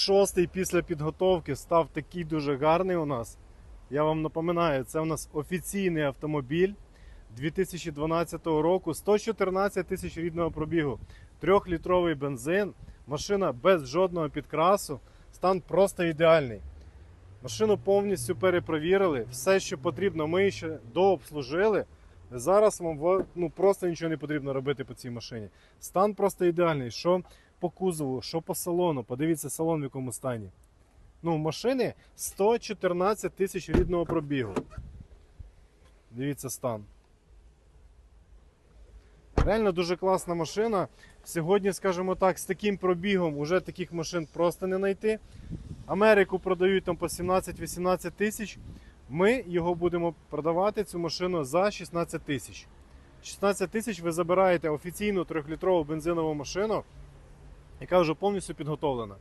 Шостий після підготовки став такий дуже гарний у нас. Я вам напоминаю, це у нас офіційний автомобіль 2012 року, 114 тисяч рідного пробігу, трьохлітровий бензин, машина без жодного підкрасу, стан просто ідеальний. Машину повністю перепровірили, все, що потрібно, ми ще дообслужили. Зараз вам ну, просто нічого не потрібно робити по цій машині. Стан просто ідеальний. Що по кузову, що по салону. Подивіться салон в якому стані. Ну, машини 114 тисяч рідного пробігу. Дивіться стан. Реально дуже класна машина. Сьогодні, скажімо так, з таким пробігом уже таких машин просто не знайти. Америку продають там по 17-18 тисяч. Ми його будемо продавати цю машину за 16 тисяч. 16 тисяч ви забираєте офіційну 3-літрову бензинову машину, яка вже повністю підготовлена.